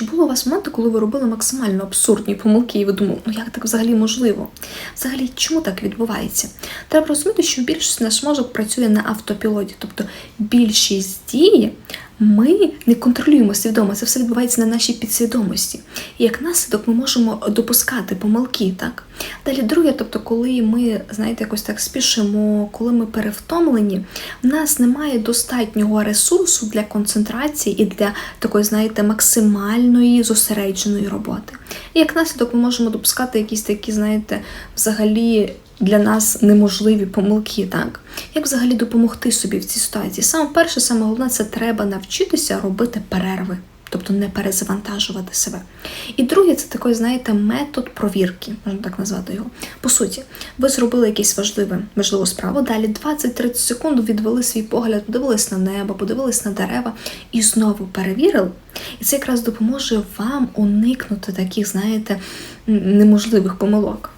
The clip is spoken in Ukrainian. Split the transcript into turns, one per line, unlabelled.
Чи було у вас моменти, коли ви робили максимально абсурдні помилки, і ви думали, ну як так взагалі можливо? Взагалі, чому так відбувається? Треба розуміти, що більшість наш мозок працює на автопілоті, тобто більшість дії ми не контролюємо свідомо, це все відбувається на нашій підсвідомості. І як наслідок ми можемо допускати помилки, так? Далі друге, тобто, коли ми, знаєте, якось так спішимо, коли ми перевтомлені, в нас немає достатнього ресурсу для концентрації і для такої, знаєте, максимальної зосередженої роботи. І як наслідок ми можемо допускати якісь такі, знаєте, взагалі для нас неможливі помилки, так? Як взагалі допомогти собі в цій ситуації? Саме перше, саме головне, це треба навчитися робити перерви. Тобто не перезавантажувати себе. І друге, це такий, знаєте, метод провірки, можна так назвати його. По суті, ви зробили якесь важливе, важливу справу. Далі 20-30 секунд відвели свій погляд, подивились на небо, подивились на дерева і знову перевірили. І це якраз допоможе вам уникнути таких, знаєте, неможливих помилок.